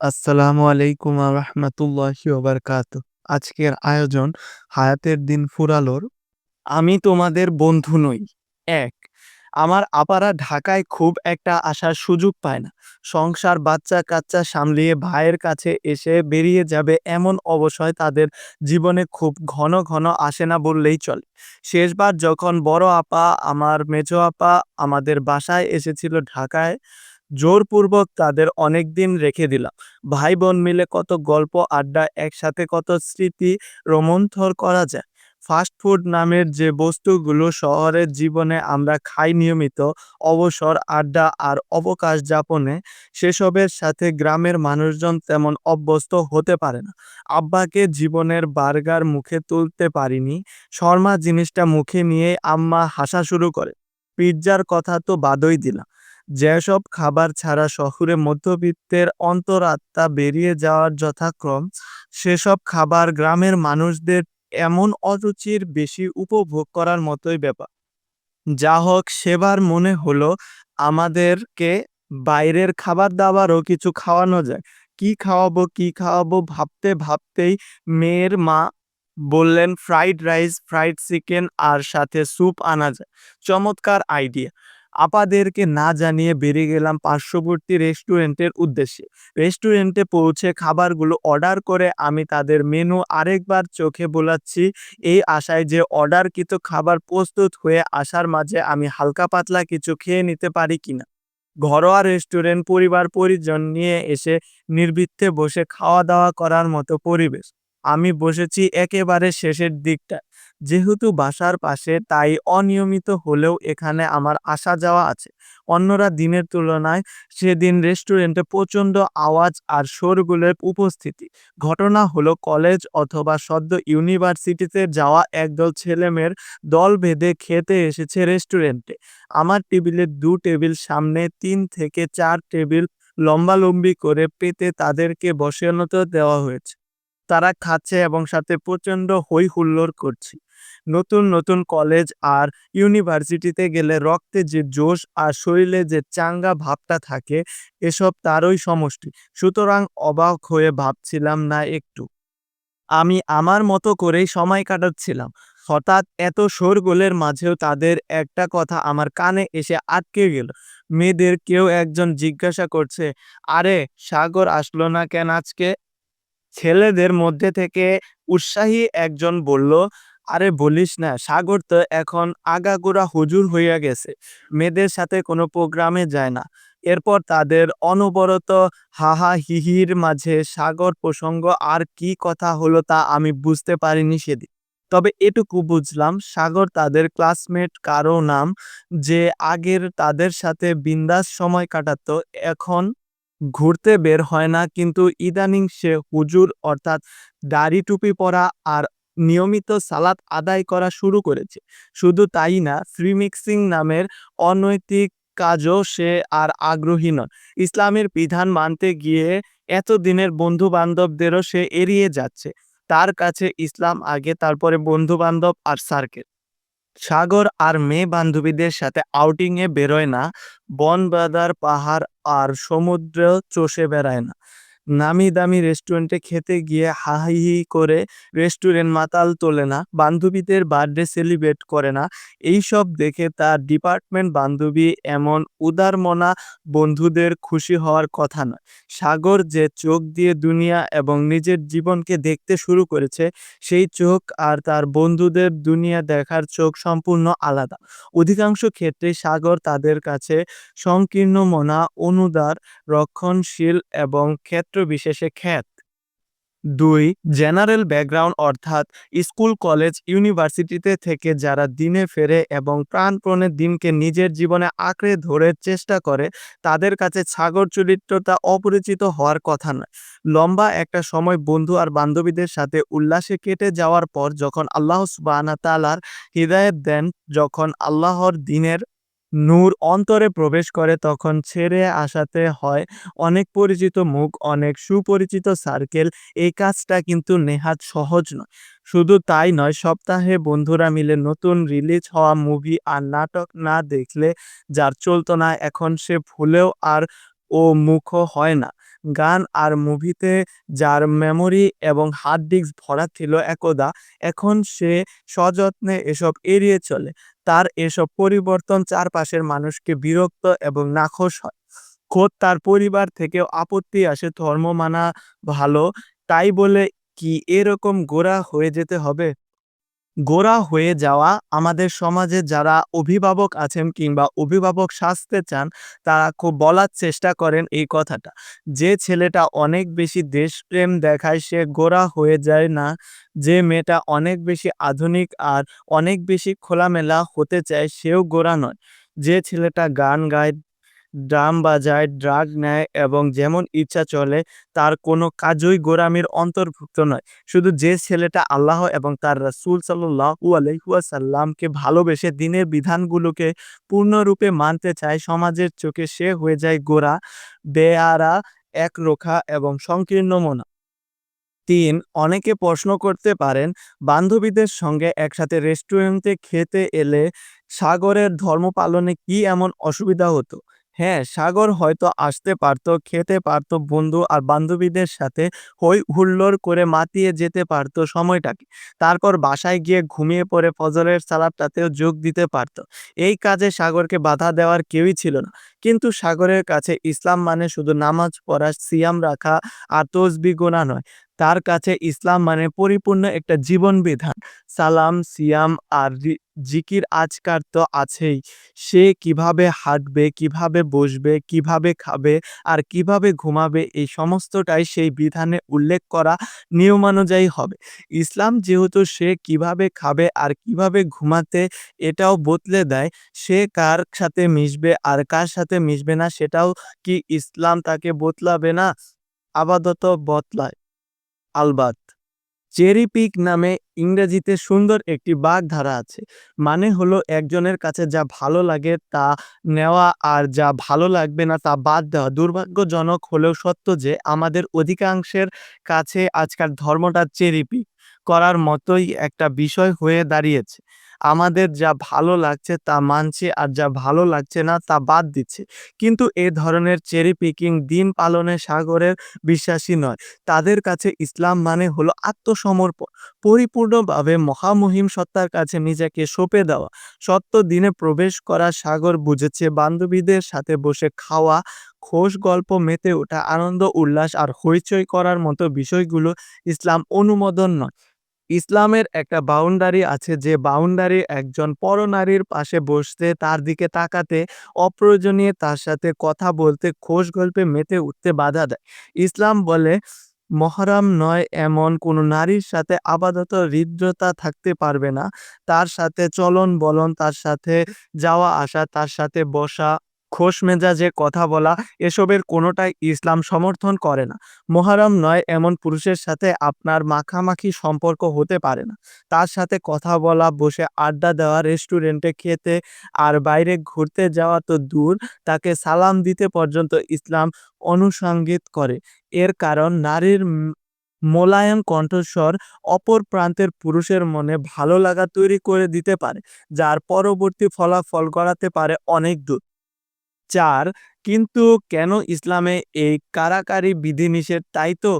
আসসালামু আলাইকুম রহমতুল্লাহি ওবরকাত আজকের আয়োজন হায়াতের দিন ফুরালোর। আমি তোমাদের বন্ধু নই। এক, আমার আপারা ঢাকায় খুব একটা আসার সুযোগ পায় না। সংসার বাচ্চা কাচ্চা সামলিয়ে ভাইয়ের কাছে এসে বেরিয়ে যাবে এমন অবসয় তাদের জীবনে খুব ঘন ঘন আসে না বললেই চলে। শেষবার যখন বড় আপা, আমার মেজো আপা আমাদের বাসায় এসেছিল ঢাকায় জোরপূর্বক তাদের অনেক দিন রেখে দিলাম ভাই বোন মিলে কত গল্প, আড্ডা, একসাথে কত স্মৃতি রোমন্থর করা যায়। ফাস্ট ফুড নামের যে বস্তুগুলো শহরের জীবনে আমরা খাই নিয়মিত, অবসর, আড্ডা আর অবকাশ যাপনে, সেসবের সাথে গ্রামের মানুষজন তেমন অভ্যস্ত হতে পারে না। আব্বাকে জীবনের বার্গার মুখে তুলতে পারিনি, শর্মা জিনিসটা মুখে নিয়ে আম্মা হাসা শুরু করে। পিৎজার কথা তো বাদই দিলাম। যেসব খাবার ছাড়া শহুরে মধ্যবিত্তের অন্তরাত্মা বেরিয়ে যাওয়ার যথাক্রম, সেসব খাবার গ্রামের মানুষদের এমন অরুচির বেশি উপভোগ করার মতোই ব্যাপার। যা হোক, সেবার মনে হলো আমাদেরকে বাইরের খাবার দাবারও কিছু খাওয়ানো যায়। কি খাওয়াবো কি খাওয়াবো ভাবতে ভাবতেই মেয়ের মা বললেন, ফ্রাইড রাইস, ফ্রাইড চিকেন আর সাথে স্যুপ আনা যায়। চমৎকার আইডিয়া। আপাদেরকে না জানিয়ে বেরিয়ে গেলাম পার্শ্ববর্তী রেস্টুরেন্টের উদ্দেশ্যে। রেস্টুরেন্টে পৌঁছে খাবারগুলো অর্ডার করে আমি তাদের মেনু আরেকবার চোখে বোলাচ্ছি। এই আশায় যে অর্ডারকৃত খাবার প্রস্তুত হয়ে আসার মাঝে আমি হালকা পাতলা কিছু খেয়ে নিতে পারি কিনা। ঘরোয়া রেস্টুরেন্ট পরিবার পরিজন নিয়ে এসে নির্বিঘ্নে বসে খাওয়া দাওয়া করার মতো পরিবেশ। আমি বসেছি একেবারে শেষের দিকটা যেহেতু বাসার পাশে, তাই অনিয়মিত হলেও এখানে আমার আসা যাওয়া আছে। অন্যরা দিনের তুলনায় সেদিন রেস্টুরেন্টে প্রচণ্ড আওয়াজ আর শোরগুলের উপস্থিতি। ঘটনা হলো কলেজ অথবা সদ্য ইউনিভার্সিটিতে যাওয়া একদল ছেলেমেয়ের দল ভেদে খেতে এসেছে রেস্টুরেন্টে। আমার টেবিলের দু টেবিল, সামনে তিন থেকে চার টেবিল লম্বালম্বি করে পেতে তাদেরকে বসানোতে দেওয়া হয়েছে। তারা খাচ্ছে এবং সাথে প্রচণ্ড হই হুল্লোড় করছে। নতুন নতুন কলেজ আর ইউনিভার্সিটিতে গেলে রক্তে যে জোশ আর শরীরে যে চাঙ্গা ভাবটা থাকে, এসব তারই সমষ্টি। সুতরাং অবাক হয়ে ভাবছিলাম, না, একটু। আমি আমার মতো করেই সময় কাটাচ্ছিলাম। হঠাৎ এত শোরগোলের মাঝেও তাদের একটা কথা আমার কানে এসে আটকে গেল। মেয়েদের কেউ একজন জিজ্ঞাসা করছে, আরে, সাগর আসলো না কেন আজকে? ছেলেদের মধ্যে থেকে উৎসাহী একজন বলল আরে বলিস না, সাগর তো এখন আগাগোড়া হুজুর হইয়া গেছে। মেয়েদের সাথে কোনো প্রোগ্রামে যায় না। এরপর তাদের অনবরত হাহা হিহির মাঝে সাগর প্রসঙ্গ আর কি কথা হলো তা আমি বুঝতে পারিনি সেদিন। তবে এটুকু বুঝলাম, সাগর তাদের ক্লাসমেট কারও নাম যে আগের তাদের সাথে বিন্দাস সময় কাটাতো, এখন ঘুরতে বের হয় না। কিন্তু ইদানিং সে হুজুর অর্থাৎ দাড়ি টুপি পরা আর নিয়মিত সালাত আদায় করা শুরু করেছে। শুধু তাই না ফ্রি মিক্সিং নামের অনৈতিক কাজও সে আর আগ্রহী নয়। ইসলামের বিধান মানতে গিয়ে এতদিনের বন্ধু বান্ধবদেরও সে এড়িয়ে যাচ্ছে। তার কাছে ইসলাম আগে, তারপরে বন্ধু বান্ধব আর সার্কেল সাগর আর মেয়ে বান্ধবীদের সাথে আউটিংয়ে বেরোয় না বন বাদার পাহাড় আর সমুদ্র চষে বেড়ায় না। নামি দামি রেস্টুরেন্টে খেতে গিয়ে হাহি করে রেস্টুরেন্ট মাতাল তোলে না, বান্ধবীদের বার্থডে সেলিব্রেট করে না। এই সব দেখে তার ডিপার্টমেন্ট বান্ধবী এমন উদারমনা বন্ধুদের খুশি হওয়ার কথা নয়। সাগর যে চোখ দিয়ে দুনিয়া এবং নিজের জীবনকে দেখতে শুরু করেছে, সেই চোখ আর তার বন্ধুদের দুনিয়া দেখার চোখ সম্পূর্ণ আলাদা। অধিকাংশ ক্ষেত্রে সাগর তাদের কাছে সংকীর্ণ মনা অনুদার, রক্ষণশীল এবং ক্ষেত্র বিশেষে খ্যাত। দুই, জেনারেল ব্যাকগ্রাউন্ড অর্থাৎ স্কুল, কলেজ, ইউনিভার্সিটিতে থেকে যারা দিনে ফেরে এবং প্রাণপণে দিনকে নিজের জীবনে আঁকড়ে ধরে চেষ্টা করে, তাদের কাছে সাগর চরিত্রটা অপরিচিত হওয়ার কথা নয়। লম্বা একটা সময় বন্ধু আর বান্ধবীদের সাথে উল্লাসে কেটে যাওয়ার পর যখন আল্লাহ সুবাহ তালার হৃদায়ত দেন, যখন আল্লাহর দিনের নূর অন্তরে প্রবেশ করে তখন ছেড়ে আসাতে হয়। অনেক পরিচিত মুখ, অনেক সুপরিচিত সার্কেল এই কাজটা কিন্তু নেহাত সহজ নয়। শুধু তাই নয়, সপ্তাহে বন্ধুরা মিলে নতুন রিলিজ হওয়া মুভি আর নাটক না দেখলে যার চলতো না, এখন সে ভুলেও আর ও মুখও হয় না। গান আর মুভিতে যার মেমোরি এবং হার্ড ডিস্ক ভরা ছিল একদা, এখন সে সযত্নে এসব এড়িয়ে চলে। তার এসব পরিবর্তন চারপাশের মানুষকে বিরক্ত এবং নাখোশ হয়। খোদ তার পরিবার থেকেও আপত্তি আসে, ধর্ম মানা ভালো, তাই বলে কি এরকম গোড়া হয়ে যেতে হবে? গোঁড়া হয়ে যাওয়া। আমাদের সমাজে যারা অভিভাবক আছেন কিংবা অভিভাবক সাজতে চান, তারা খুব বলার চেষ্টা করেন এই কথাটা। যে ছেলেটা অনেক বেশি দেশপ্রেম দেখায়, সে গোঁড়া হয়ে যায় না। যে মেয়েটা অনেক বেশি আধুনিক আর অনেক বেশি খোলামেলা হতে চায়, সেও গোঁড়া নয়। যে ছেলেটা গান গায় ড্রাম বাজায়, ড্রাগ নেয় এবং যেমন ইচ্ছা চলে, তার কোনো কাজই গোরামির অন্তর্ভুক্ত নয়। শুধু যে ছেলেটা আল্লাহ এবং তার রাসূল আলাইহি ভালোবেসে দিনের বিধানগুলোকে পূর্ণরূপে মানতে চায়, সমাজের চোখে সে হয়ে যায় গোরা বেয়ারা, একরোখা এবং সংকীর্ণ মনা। তিন, অনেকে প্রশ্ন করতে পারেন, বান্ধবীদের সঙ্গে একসাথে রেস্টুরেন্টে খেতে এলে সাগরের ধর্ম পালনে কি এমন অসুবিধা হতো? হ্যাঁ সাগর হয়তো আসতে পারত, খেতে পারত বন্ধু আর বান্ধবীদের সাথে হই হুল্লোড় করে মাতিয়ে যেতে পারত সময়টাকে। তারপর বাসায় গিয়ে ঘুমিয়ে পড়ে ফজলের সালাদটাতেও যোগ দিতে পারত। এই কাজে সাগরকে বাধা দেওয়ার কেউই ছিল না। কিন্তু সাগরের কাছে ইসলাম মানে শুধু নামাজ পড়া সিয়াম রাখা আর তসবি গোনা নয়। তার কাছে ইসলাম মানে পরিপূর্ণ একটা জীবন বিধান। সালাম, সিয়াম আর জিকির আজকার তো আছেই। সে কীভাবে হাঁটবে, কীভাবে বসবে, কীভাবে খাবে আর কীভাবে ঘুমাবে, এই সমস্তটাই সেই বিধানে উল্লেখ করা নিয়মানুযায়ী হবে। ইসলাম যেহেতু সে কীভাবে খাবে আর কীভাবে ঘুমাতে এটাও বদলে দেয়, সে কার সাথে মিশবে আর কার সাথে মিশবে না, সেটাও কি ইসলাম তাকে বদলাবে না? আপাতত বদলায়। আলবাত চেরি পিক নামে ইংরেজিতে সুন্দর একটি বাগধারা আছে। মানে হলো একজনের কাছে যা ভালো লাগে তা নেওয়া আর যা ভালো লাগবে না তা বাদ দেওয়া। দুর্ভাগ্যজনক হলেও সত্য যে আমাদের অধিকাংশের কাছে আজকাল ধর্মটা চেরি পিক করার মতোই একটা বিষয় হয়ে দাঁড়িয়েছে। আমাদের যা ভালো লাগছে তা মানছে আর যা ভালো লাগছে না তা বাদ দিচ্ছে। কিন্তু এ ধরনের চেরি পিকিং দিন পালনে সাগরের বিশ্বাসী নয়। তাদের কাছে ইসলাম মানে হলো আত্মসমর্পণ। পরিপূর্ণভাবে মহামহিম সত্তার কাছে নিজেকে সঁপে দেওয়া। সত্য দিনে প্রবেশ করা সাগর বুঝেছে বান্ধবীদের সাথে বসে খাওয়া, খোশ গল্প মেতে ওঠা, আনন্দ, উল্লাস আর হইচই করার মতো বিষয়গুলো ইসলাম অনুমোদন নয়। ইসলামের একটা বাউন্ডারি আছে যে বাউন্ডারি একজন পরনারীর পাশে বসতে, তার দিকে তাকাতে, অপ্রয়োজনীয় তার সাথে কথা বলতে, খোশ গল্পে মেতে উঠতে বাধা দেয়। ইসলাম বলে, মহরম নয় এমন কোনো নারীর সাথে আপাতত হৃদ্রতা থাকতে পারবে না। তার সাথে চলন বলন, তার সাথে যাওয়া আসা, তার সাথে বসা খোশ মেজাজে কথা বলা, এসবের কোনোটাই ইসলাম সমর্থন করে না। মোহারম নয়, এমন পুরুষের সাথে আপনার মাখামাখি সম্পর্ক হতে পারে না। তার সাথে কথা বলা, বসে আড্ডা দেওয়া, রেস্টুরেন্টে খেতে আর বাইরে ঘুরতে যাওয়া তো দূর, তাকে সালাম দিতে পর্যন্ত ইসলাম অনুসঙ্গিত করে। এর কারণ, নারীর মোলায়েম কণ্ঠস্বর অপর প্রান্তের পুরুষের মনে ভালো লাগা তৈরি করে দিতে পারে, যার পরবর্তী ফলাফল গড়াতে পারে অনেক দূর। চার। কিন্তু কেন ইসলামে এই কারাকারি বিধিনিষেধ? তাই তো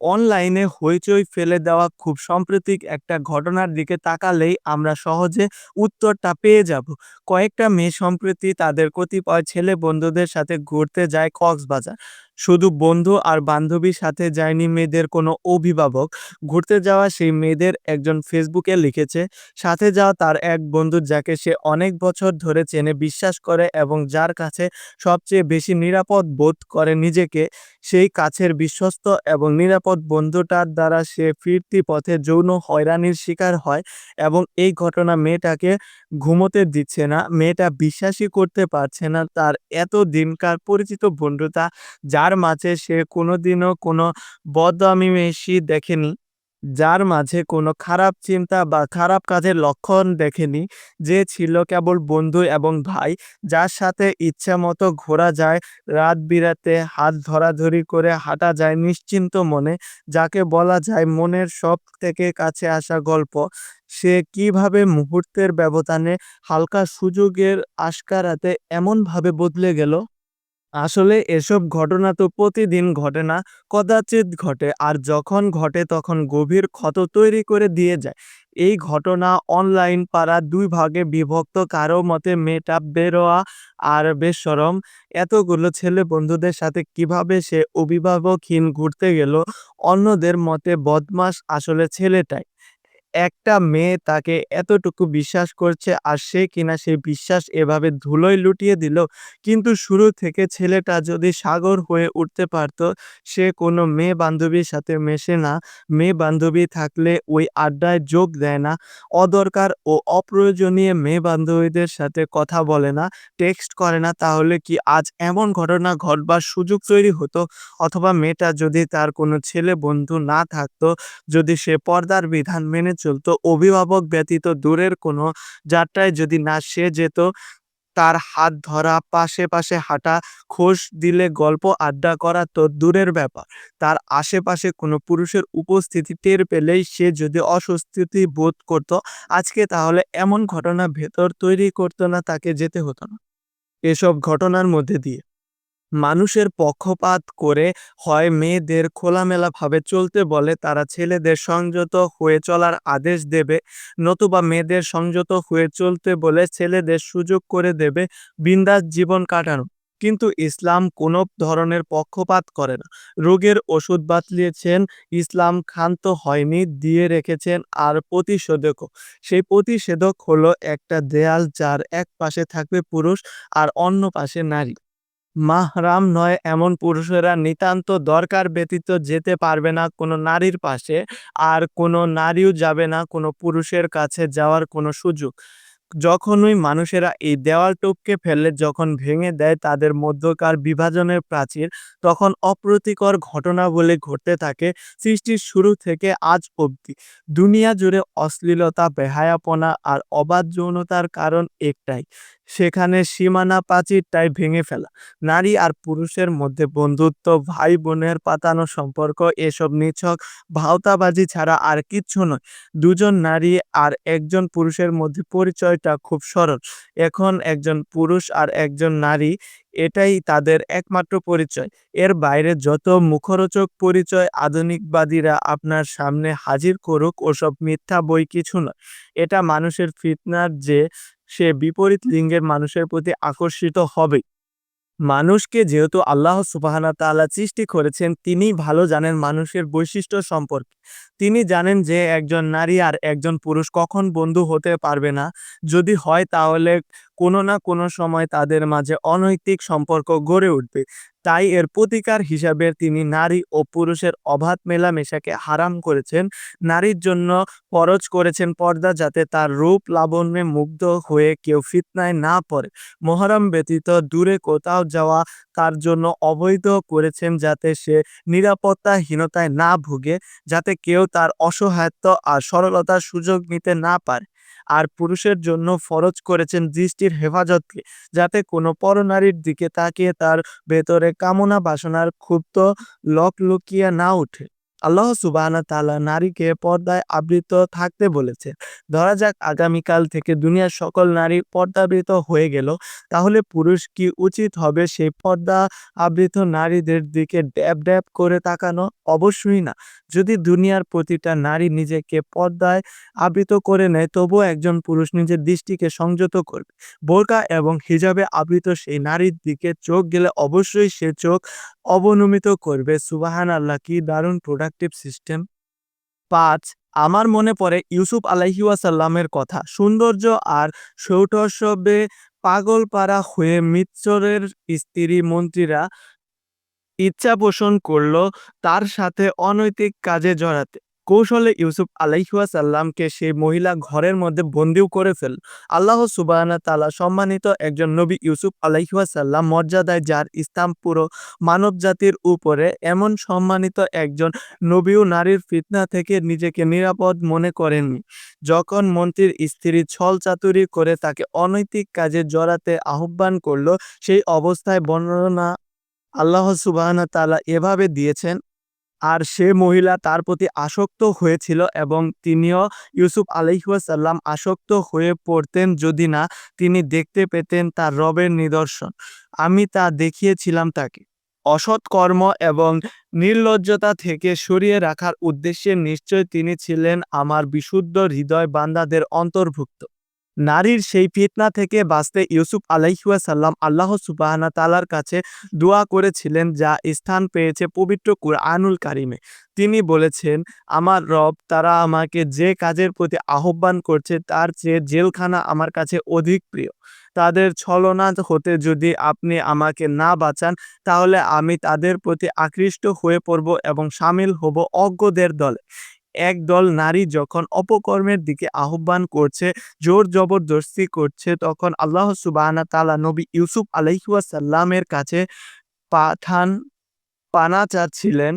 অনলাইনে হইচই ফেলে দেওয়া খুব সাম্প্রতিক একটা ঘটনার দিকে তাকালেই আমরা সহজে উত্তরটা পেয়ে যাব। কয়েকটা মেয়ে সম্প্রতি তাদের কতিপয় ছেলে বন্ধুদের সাথে ঘুরতে যায় কক্সবাজার। শুধু বন্ধু আর বান্ধবীর সাথে যায়নি মেয়েদের কোনো অভিভাবক। ঘুরতে যাওয়া সেই মেয়েদের একজন ফেসবুকে লিখেছে, সাথে যাওয়া তার এক বন্ধু যাকে সে অনেক বছর ধরে চেনে, বিশ্বাস করে এবং যার কাছে সবচেয়ে বেশি নিরাপদ বোধ করে নিজেকে, সেই কাছের বিশ্বস্ত এবং নিরাপদ বন্ধুটার দ্বারা সে ফিরতি পথে যৌন হয়রানির শিকার হয় এবং এই ঘটনা মেয়েটাকে ঘুমোতে দিচ্ছে না। মেয়েটা বিশ্বাসই করতে পারছে না তার এত দিনকার পরিচিত বন্ধুতা, যার মাঝে সে কোনোদিনও কোনো বদআমিমেশি দেখেনি, যার মাঝে কোনো খারাপ চিন্তা বা খারাপ কাজের লক্ষণ দেখেনি, যে ছিল কেবল বন্ধু এবং ভাই, যার সাথে ইচ্ছা মতো ঘোরা যায়, রাত বিরাতে হাত ধরাধরি করে হাঁটা যায় নিশ্চিন্ত মনে, যাকে বলা যায় মনের সব থেকে কাছে আসা গল্প, সে কীভাবে মুহূর্তের ব্যবধানে হালকা সুযোগের আশকারাতে এমনভাবে বদলে গেল? আসলে এসব ঘটনা তো প্রতিদিন ঘটে না, কদাচিৎ ঘটে। আর যখন ঘটে তখন গভীর ক্ষত তৈরি করে দিয়ে যায়। এই ঘটনা অনলাইন পাড়া দুই ভাগে বিভক্ত। কারও মতে মেয়েটা বেরোয়া আর বেশরম। এতগুলো ছেলে বন্ধুদের সাথে কীভাবে সে অভিভাবকহীন ঘুরতে গেল। অন্যদের মতে বদমাশ আসলে ছেলেটাই। একটা মেয়ে তাকে এতটুকু বিশ্বাস করছে আর সে কিনা সেই বিশ্বাস এভাবে ধুলোয় লুটিয়ে দিল। কিন্তু শুরু থেকে ছেলেটা যদি সাগর হয়ে উঠতে পারত, সে কোনো মেয়ে বান্ধবীর সাথে মেশে না, মেয়ে বান্ধবী থাকলে ওই আড্ডায় যোগ দেয় না, অদরকার ও অপ্রয়োজনীয় মেয়ে বান্ধবীদের সাথে কথা বলে না, টেক্সট করে না তাহলে কি আজ এমন ঘটনা ঘটবার সুযোগ তৈরি হতো? অথবা মেয়েটা যদি তার কোনো ছেলে বন্ধু না থাকতো, যদি সে পর্দার বিধান মেনে চলতো, অভিভাবক ব্যতীত দূরের কোনো যাত্রায় যদি না সে যেত, তার হাত ধরা, পাশে, পাশে হাঁটা, খোশ দিলে গল্প আড্ডা করা তো দূরের ব্যাপার। তার আশেপাশে কোনো পুরুষের উপস্থিতি টের পেলেই সে যদি অস্বস্তি বোধ করত, আজকে তাহলে এমন ঘটনা ভেতর তৈরি করতো না, তাকে যেতে হতো না। এসব ঘটনার মধ্যে দিয়ে মানুষের পক্ষপাত করে হয় মেয়েদের খোলামেলাভাবে চলতে বলে তারা ছেলেদের সংযত হয়ে চলার আদেশ দেবে, নতুবা মেয়েদের সংযত হয়ে চলতে বলে ছেলেদের সুযোগ করে দেবে বিন্দাস জীবন কাটানো। কিন্তু ইসলাম কোনো ধরনের পক্ষপাত করে না। রোগের ওষুধ বাতলিয়েছেন ইসলাম ক্ষান্ত হয়নি, দিয়ে রেখেছেন আর প্রতিষেধকও। সেই প্রতিষেধক হলো একটা দেয়াল যার এক পাশে থাকবে পুরুষ আর অন্য পাশে নারী। মাহরাম নয় এমন পুরুষেরা নিতান্ত দরকার ব্যতীত যেতে পারবে না কোনো নারীর পাশে, আর কোনো নারীও যাবে না কোনো পুরুষের কাছে যাওয়ার কোনো সুযোগ। যখনই মানুষেরা এই দেওয়াল টপকে ফেলে, যখন ভেঙে দেয় তাদের মধ্যকার বিভাজনের প্রাচীর, তখন অপ্রীতিকর ঘটনাবলী ঘটতে থাকে সৃষ্টির শুরু থেকে আজ অবধি। দুনিয়া জুড়ে অশ্লীলতা, বেহায়াপনা আর অবাধ যৌনতার কারণ একটাই, সেখানে সীমানা প্রাচীরটাই ভেঙে ফেলা। নারী আর পুরুষের মধ্যে বন্ধুত্ব, ভাই-বোনের পাতানো সম্পর্ক এসব নিছক ভাওতাবাজি ছাড়া আর কিচ্ছু নয়। দুজন নারী আর একজন পুরুষের মধ্যে পরিচয়টা খুব সরল। এখন একজন পুরুষ আর একজন নারী, এটাই তাদের একমাত্র পরিচয়। এর বাইরে যত মুখরোচক পরিচয় আধুনিকবাদীরা আপনার সামনে হাজির করুক ওসব মিথ্যা বই কিছু নয়। এটা মানুষের ফিতনার যে সে বিপরীত লিঙ্গের মানুষের প্রতি আকর্ষিত হবে মানুষকে যেহেতু আল্লাহ সুবাহানা তাআলা সৃষ্টি করেছেন, তিনি ভালো জানেন মানুষের বৈশিষ্ট্য সম্পর্কে। তিনি জানেন যে একজন নারী আর একজন পুরুষ কখন বন্ধু হতে পারবে না। যদি হয় তাহলে কোনো না কোনো সময় তাদের মাঝে অনৈতিক সম্পর্ক গড়ে উঠবে। তাই এর প্রতিকার হিসাবে তিনি নারী ও পুরুষের অবাধ মেলামেশাকে হারাম করেছেন। নারীর জন্য ফরজ করেছেন পর্দা যাতে তার রূপ লাবণ্যে মুগ্ধ হয়ে কেউ ফিতনায় না পড়ে। মহরম ব্যতীত দূরে কোথাও যাওয়া তার জন্য অবৈধ করেছেন যাতে সে নিরাপত্তাহীনতায় না ভোগে, যাতে কেউ তার অসহায়ত্ব আর সরলতার সুযোগ নিতে না পারে। আর পুরুষের জন্য ফরজ করেছেন দৃষ্টির হেফাজতকে, যাতে কোনো পরনারীর দিকে তাকিয়ে তার ভেতরে কামনা বাসনার ক্ষুব্ধ লকলকিয়ে না ওঠে। আল্লাহ সুবহানাহু তালা নারীকে পর্দায় আবৃত থাকতে বলেছে ধরা যাক আগামীকাল থেকে দুনিয়ার সকল নারী পর্দাবৃত হয়ে গেল, তাহলে পুরুষ কি উচিত হবে সেই পর্দা আবৃত নারীদের দিকে ড্যাব, ড্যাব করে তাকানো? অবশ্যই না। যদি দুনিয়ার প্রতিটা নারী নিজেকে পর্দায় আবৃত করে নেয়, তবুও একজন পুরুষ নিজের দৃষ্টিকে সংযত করবে। বোরকা এবং হিজাবে আবৃত সেই নারীর দিকে চোখ গেলে অবশ্যই সে চোখ অবনমিত করবে। সুবহানাল্লাহ! কি দারুণ প্রোডাক্টিভ সিস্টেম। পাঁচ, আমার মনে পড়ে ইউসুফ আলাইহিওয়াসাল্লামের কথা। সৌন্দর্য আর সৌটসবে পাগল পাড়া হয়ে মিসরের স্ত্রী মন্ত্রীরা ইচ্ছা পোষণ করল তার সাথে অনৈতিক কাজে জড়াতে। কৌশলে ইউসুফ আলাইহি ওয়াসাল্লামকে সেই মহিলা ঘরের মধ্যে বন্দিও করে ফেল আল্লাহ সুবহানাহু তালা সম্মানিত একজন নবী ইউসুফ আলাইহি ওয়াসাল্লাম মর্যাদায় যার স্থান পুরো মানবজাতির উপরে, এমন সম্মানিত একজন নবীও নারীর ফিতনা থেকে নিজেকে নিরাপদ মনে করেননি। যখন মন্ত্রীর স্ত্রী ছলচাতুরি করে তাকে অনৈতিক কাজে জড়াতে আহ্বান করল, সেই অবস্থায় বর্ণনা আল্লাহ সুবহানাহু তালা এভাবে দিয়েছেন আর সে মহিলা তার প্রতি আসক্ত হয়েছিল এবং তিনিও ইউসুফ আলাইহাসাল্লাম আসক্ত হয়ে পড়তেন যদি না তিনি দেখতে পেতেন তার রবের নিদর্শন। আমি তা দেখিয়েছিলাম তাকে। অসৎ কর্ম এবং নির্লজ্জতা থেকে সরিয়ে রাখার উদ্দেশ্যে নিশ্চয় তিনি ছিলেন আমার বিশুদ্ধ হৃদয় বান্দাদের অন্তর্ভুক্ত। নারীর সেই ফিতনা থেকে বাঁচতে ইউসুফ আলাইহাসাল্লাম আল্লাহ সুবাহানা তালার কাছে দোয়া করেছিলেন, যা স্থান পেয়েছে পবিত্র কুরআনুল কারিমে। তিনি বলেছেন, আমার রব, তারা আমাকে যে কাজের প্রতি আহ্বান করছে, তার চেয়ে জেলখানা আমার কাছে অধিক প্রিয়। তাদের ছলনা হতে যদি আপনি আমাকে না বাঁচান, তাহলে আমি তাদের প্রতি আকৃষ্ট হয়ে পড়ব এবং সামিল হব অজ্ঞদের দলে। একদল নারী যখন অপকর্মের দিকে আহ্বান করছে, জোর জবরদস্তি করছে, তখন আল্লাহ সুবাহানা তালা নবী ইউসুফ আলহিউসাল্লামের কাছে পাঠান, পানা চাচ্ছিলেন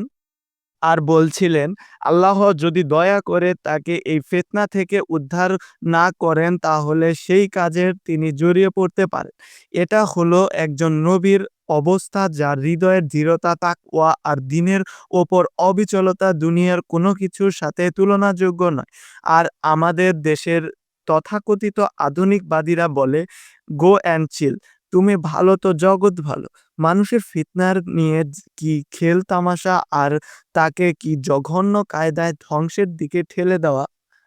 আর বলছিলেন, আল্লাহ যদি দয়া করে তাকে এই ফেতনা থেকে উদ্ধার না করেন, তাহলে সেই কাজের তিনি জড়িয়ে পড়তে পারেন। এটা হলো একজন নবীর অবস্থা যার হৃদয়ের দৃঢ়তা, তাকওয়া আর দিনের ওপর অবিচলতা দুনিয়ার কোনো কিছুর সাথে তুলনাযোগ্য নয়। আর আমাদের দেশের তথাকথিত আধুনিকবাদীরা বলে গো অ্যান্ড চিল তুমি ভালো তো জগৎ ভালো। মানুষের ফিতনার নিয়ে কি খেল তামাশা আর তাকে কি জঘন্য কায়দায় ধ্বংসের দিকে ঠেলে দেওয়া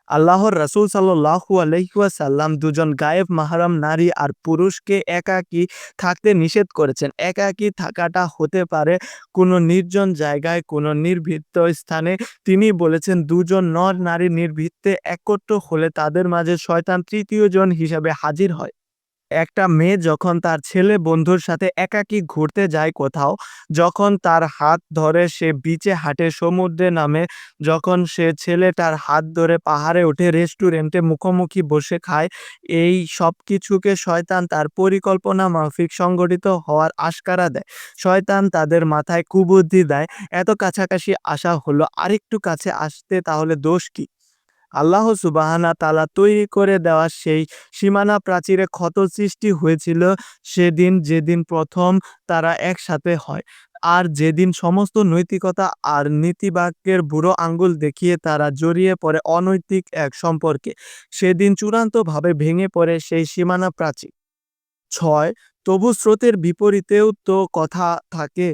আল্লাহর রাসুল সাল্লাহু আলহিহাসাল্লাম দুজন গায়েব, মাহারাম নারী আর পুরুষকে একাকী থাকতে নিষেধ করেছেন। একাকী থাকাটা হতে পারে কোনো নির্জন জায়গায়, কোনো নির্ভীত স্থানে। তিনি বলেছেন, দুজন নর নারী নির্ভীতে একত্র হলে তাদের মাঝে শয়তান তৃতীয় জন হিসাবে হাজির হয়। একটা মেয়ে যখন তার ছেলে বন্ধুর সাথে একাকী ঘুরতে যায় কোথাও, যখন তার হাত ধরে সে বিচে হাঁটে সমুদ্রে নামে, যখন সে ছেলেটার হাত ধরে পাহাড়ে উঠে রেস্টুরেন্টে মুখোমুখি বসে খায়, এই সব কিছুকে শয়তান তার পরিকল্পনা মাফিক সংগঠিত হওয়ার আশকারা দেয়। শয়তান তাদের মাথায় কুবুদ্ধি দেয়। এত কাছাকাছি আসা হলো, আরেকটু কাছে আসতে তাহলে দোষ কি? আল্লাহ সুবাহানা তালা তৈরি করে দেওয়া সেই সীমানা প্রাচীরে ক্ষত সৃষ্টি হয়েছিল সেদিন যেদিন প্রথম তারা একসাথে হয়। আর যেদিন সমস্ত নৈতিকতা আর নীতিবাক্যের বুড়ো আঙ্গুল দেখিয়ে তারা জড়িয়ে পড়ে অনৈতিক এক সম্পর্কে, সেদিন চূড়ান্তভাবে ভেঙে পড়ে সেই সীমানা প্রাচীর। ছয়, তবু স্রোতের বিপরীতেও তো কথা থাকে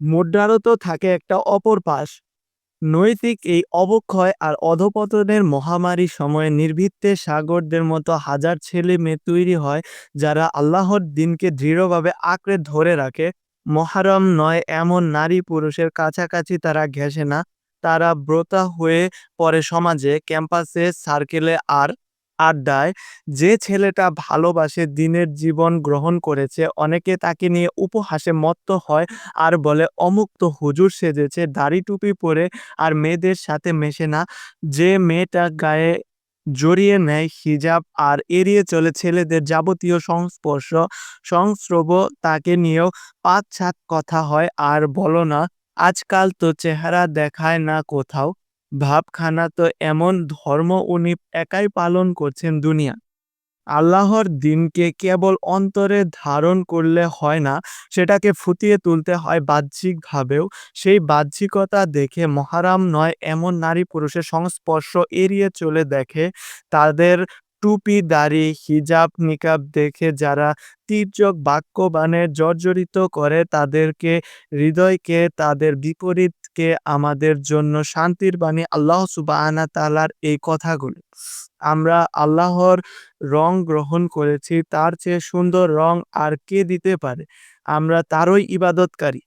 মোড্ডারও তো থাকে একটা অপর পাশ। নৈতিক এই অবক্ষয় আর অধপতনের মহামারী সময়ে নির্ভীতে সাগরদের মতো হাজার ছেলে মেয়ে তৈরি হয়, যারা আল্লাহর দিনকে দৃঢ়ভাবে আঁকড়ে ধরে রাখে। মহারম নয়, এমন নারী পুরুষের কাছাকাছি তারা ঘেঁষে না। তারা ব্রতা হয়ে পড়ে সমাজে, ক্যাম্পাসে, সার্কেলে আর আড্ডায়। যে ছেলেটা ভালোবাসে, দিনের জীবন গ্রহণ করেছে, অনেকে তাকে নিয়ে উপহাসে মত্ত হয় আর বলে, অমুক তো হুজুর সেজেছে, দাড়ি টুপি পরে আর মেয়েদের সাথে মেশে না। যে মেয়েটা গায়ে জড়িয়ে নেয় হিজাব আর এড়িয়ে চলে ছেলেদের যাবতীয় সংস্পর্শ, সংস্রব তাকে নিয়েও পাঁচ সাত কথা হয় আর বলো না, আজকাল তো চেহারা দেখায় না কোথাও। ভাবখানা তো এমন ধর্ম উনি একাই পালন করছেন দুনিয়া। আল্লাহর দিনকে কেবল অন্তরে ধারণ করলে হয় না, সেটাকে ফুটিয়ে তুলতে হয় বাহ্যিকভাবেও। সেই বাহ্যিকতা দেখে মহারাম নয়, এমন নারী পুরুষের সংস্পর্শ এড়িয়ে চলে দেখে। তাদের টুপি দাড়ি হিজাব নিকাব দেখে যারা তীর্যক বাক্যবানে জর্জরিত করে, তাদেরকে, হৃদয়কে তাদের বিপরীতকে আমাদের জন্য শান্তির বাণী আল্লাহ সুবাহানা তালার এই কথাগুলো। আমরা আল্লাহর রং গ্রহণ করেছি, তার চেয়ে সুন্দর রং আর কে দিতে পারে? আমরা তারই ইবাদতকারী।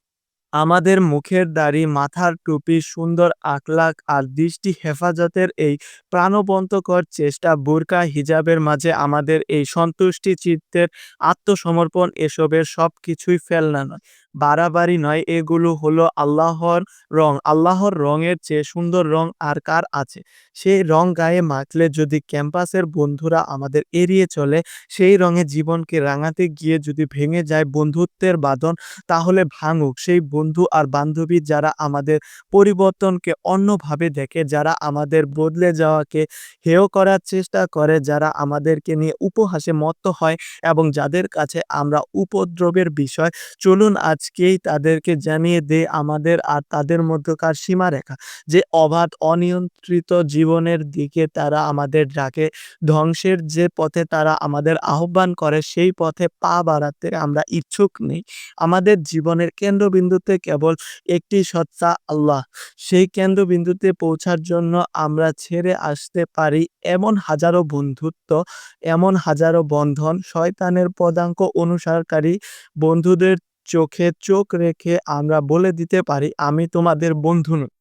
আমাদের মুখের দাড়ি, মাথার টুপি, সুন্দর আকলাক আর দৃষ্টি হেফাজতের এই প্রাণবন্তকর চেষ্টা, বুরকা, হিজাবের মাঝে আমাদের এই সন্তুষ্টি, চিত্তের আত্মসমর্পণ, এসবের সব কিছুই ফেলনা নয়। বাড়াবাড়ি নয়, এগুলো হলো আল্লাহর রং। আল্লাহর রঙের চেয়ে সুন্দর রং আর কার আছে? সেই রং গায়ে মাখলে যদি ক্যাম্পাসের বন্ধুরা আমাদের এড়িয়ে চলে, সেই রঙে জীবনকে রাঙাতে গিয়ে যদি ভেঙে যায় বন্ধুত্বের বাঁধন, তাহলে ভাঙুক। সেই বন্ধু আর বান্ধবী যারা আমাদের পরিবর্তনকে অন্যভাবে দেখে, যারা আমাদের বদলে যাওয়াকে হেয় করার চেষ্টা করে, যারা আমাদেরকে নিয়ে উপহাসে মত্ত হয় এবং যাদের কাছে আমরা উপদ্রবের বিষয়, চলুন আজ আজকেই তাদেরকে জানিয়ে দে আমাদের আর তাদের মধ্যকার সীমারেখা, যে অবাধ, অনিয়ন্ত্রিত জীবনের দিকে তারা আমাদের ডাকে। ধ্বংসের যে পথে তারা আমাদের আহ্বান করে, সেই পথে পা বাড়াতে আমরা ইচ্ছুক নেই। আমাদের জীবনের কেন্দ্রবিন্দুতে কেবল একটি সত্তা, আল্লাহ। সেই কেন্দ্রবিন্দুতে পৌঁছার জন্য আমরা ছেড়ে আসতে পারি এমন হাজারো বন্ধুত্ব, এমন হাজারো বন্ধন। শয়তানের পদাঙ্ক অনুসারকারী বন্ধুদের চোখে চোখ রেখে আমরা বলে দিতে পারি আমি তোমাদের বন্ধু নই।